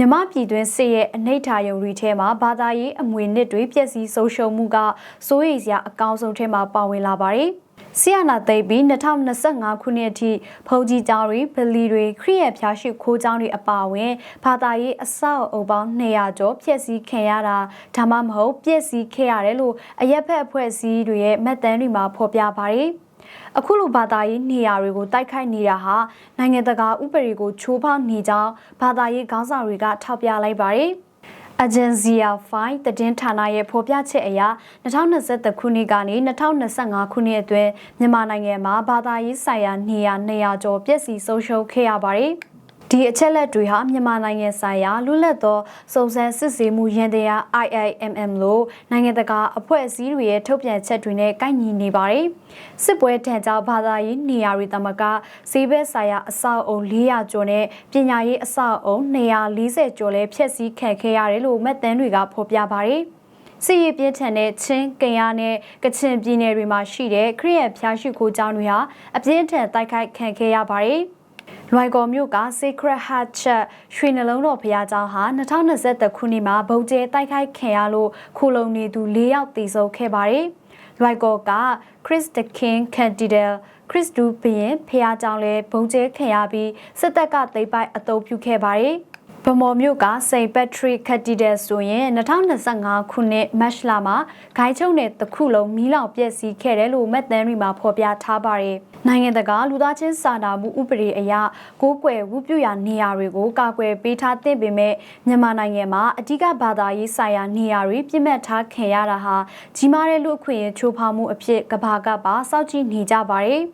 မြမပြည်တွင်းစစ်ရဲ့အနှိဋ္ဌာယုံတွေထဲမှာဘာသာရေးအမွေနစ်တွေပျက်စီးဆုံးရှုံးမှုကစိုးရိမ်စရာအကောင်းဆုံးထဲမှာပါဝင်လာပါတယ်။ဆီယနာသိပ်ပြီး2025ခုနှစ်အထိဖုန်ကြီးကျောင်းတွေဗလီတွေခရီးရဖျားရှိခိုးကျောင်းတွေအပါအဝင်ဘာသာရေးအဆောက်အအုံပေါင်း200ကျော်ပျက်စီးခံရတာဒါမှမဟုတ်ပျက်စီးခဲ့ရတယ်လို့အရက်ဖက်အဖွဲ့အစည်းတွေရဲ့မှတ်တမ်းတွေမှာဖော်ပြပါတယ်။ အခုလိုဘာသာရေးနေရာတွေကိုတိုက်ခိုက်နေတာဟာနိုင်ငံတကာဥပဒေကိုချိုးဖောက်နေကြောင်းဘာသာရေးခေါင်းဆောင်တွေကထောက်ပြလိုက်ပါတယ်။ Agenzia 5တည်င်းဌာနရဲ့ဖော်ပြချက်အရ2023ခုနှစ်ကနေ2025ခုနှစ်အတွင်းမြန်မာနိုင်ငံမှာဘာသာရေးဆိုင်ရာနေရာ200ကျော်ပျက်စီးဆုံးရှုံးခဲ့ရပါတယ်။ ဒီအချက်လက်တွေဟာမြန်မာနိုင်ငံဆိုင်ရာလူလက်သောစုံစမ်းစစ်ဆေးမှုရန်တရား IIMM လို့နိုင်ငံတကာအဖွဲ့အစည်းတွေရဲ့ထုတ်ပြန်ချက်တွေနဲ့ကိုက်ညီနေပါတယ်။စစ်ပွဲတန်ကြောင့်ဘာသာရေးနေရာတွေတမကဈေးဘက်ဆိုင်ရာအဆောက်အုံ400ကျော်နဲ့ပညာရေးအဆောက်အုံ240ကျော်လည်းဖျက်ဆီးခံခဲ့ရတယ်လို့မှတ်တမ်းတွေကဖော်ပြပါတယ်။စီရီပြင်းထန်တဲ့ချင်းကင်ရနဲ့ကချင်ပြည်နယ်တွေမှာရှိတဲ့ခရီးရဖျားရှိခိုးကျောင်းတွေဟာအပြင်းထန်တိုက်ခိုက်ခံခဲ့ရပါတယ်။ လွိုင်ကော်မြို့က Sacred Heart Church ရွှေနှလုံးတော်ဘုရားကျောင်းဟာ2023ခုနှစ်မှာဗုံကျဲတိုက်ခိုက်ခံရလို့ခိုလုံနေသူ၄ယောက်သေဆုံးခဲ့ပါတယ်။လွိုင်ကော်က Chris the King Cathedral ခရစ်တူဘုရင်ဖះကျောင်းလဲဘုံကျဲခံရပြီးစစ်တပ်ကသိမ်းပိုက်အသုံးပြုခဲ့ပါတယ်။ ဗမော်မြို့ကစိန်ပက်ထရီကက်တီဒယ်ဆိုရင်2025ခုနှစ်မတ်လမှာဂိုင်းချုံနဲ့တခုလုံးမီးလောင်ပျက်စီးခဲ့တယ်လို့မက်သန်ရီမှာဖော်ပြထားပါတယ်။နိုင်ငံတကာလူသားချင်းစာနာမှုဥပဒေအရကိုးကွယ်ဝုပြုရာနေရာတွေကိုကာကွယ်ပေးထားသင့်ပေမဲ့မြန်မာနိုင်ငံမှာအဓိကဘာသာရေးဆိုင်ရာနေရာတွေပြစ်မှတ်ထားခံရတာဟာကြီးမားတဲ့လူအခွင့်အရေးချိုးဖောက်မှုအဖြစ်ကဘာကပါစောက်ကြည့်နေကြပါတယ်။